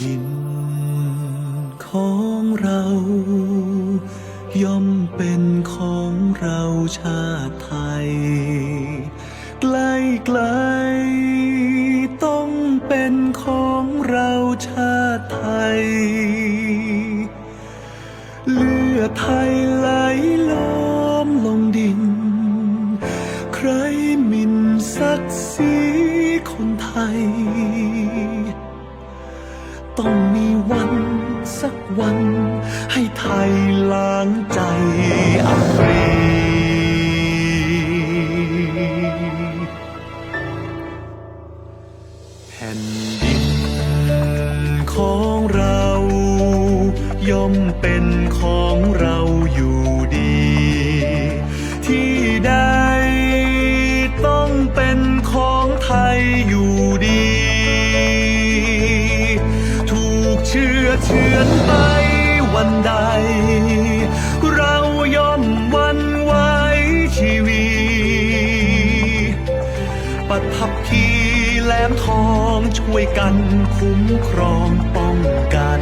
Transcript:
ดินของเรา ย่อมเป็นของเราชาติไทยใกล้ไกลๆต้องเป็นของเราชาติไทย เลือดไทยไหลล้อมลงดิน ใครมินศักดิ์ศรีคนไทย ต้องมีวันสักวัน ให้ไทยล้างใจอับปรีแผ่นดินของเรา ย่อมเป็นของเราอยู่ดี อเชือนไปวันใด เราย่อมวันไหวชีวีปัทับพีแหลมทองช่วยกันคุ้มครองป้องกัน